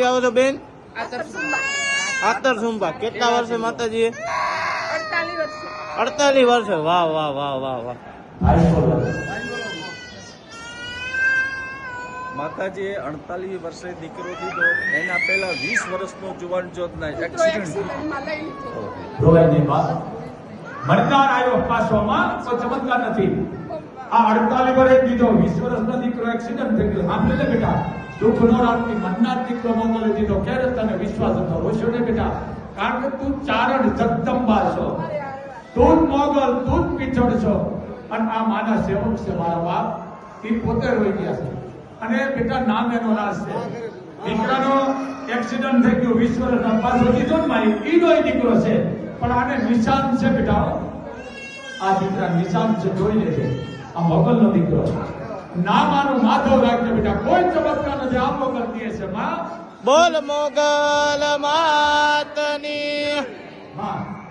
ક્યાંથી આવો છો બેન? આતર સુંબા. સુંભા કેટલા વર્ષે માતાજી અડતાલીસ વર્ષે. વાહ વાહ વાહ વાહ વાહ. માતાજીએ અડતાલીસ વર્ષે દીકરો દીધો એના પહેલા વીસ વર્ષનો જુવાન જોતના એક્સિડન્ટ મતદાર આવ્યો પાછોમાં, તો ચમત્કાર નથી. આ અડતાલી વર્ષ દીધો વીસ વર્ષનો દીકરો એક્સિડન્ટ થઈ ગયો. સાંભળે લે બેટા દુઃખ નો રાખતી મનના દીકરો મોકલી દીધો ક્યારે તને વિશ્વાસ હતો? રોશો ને બેટા, કારણ કે તું ચારણ જગદંબા છો. તું મોગલ, તું પીછળ છો. અને આ માના સેવક છે, મારા બાપ. એ પોતે રોઈ ગયા છે. અને બેટા, નામ એનો નાશ છે. દીકરાનો એક્સિડન્ટ થઈ ગયો, વીસ વર્ષના પાછો દીધો ને મારી ઈનો દીકરો છે. પણ આને નિશાન છે બેટા. આ દીકરા નિશાન છે જોઈ લેજે. આ મોગલનો દીકરો છે. નામાનું માધવ રાખજો બેટા. કોઈ ચમત્કાર નથી. આપો કરતી છે માં. બોલ મોગલ માતની. હા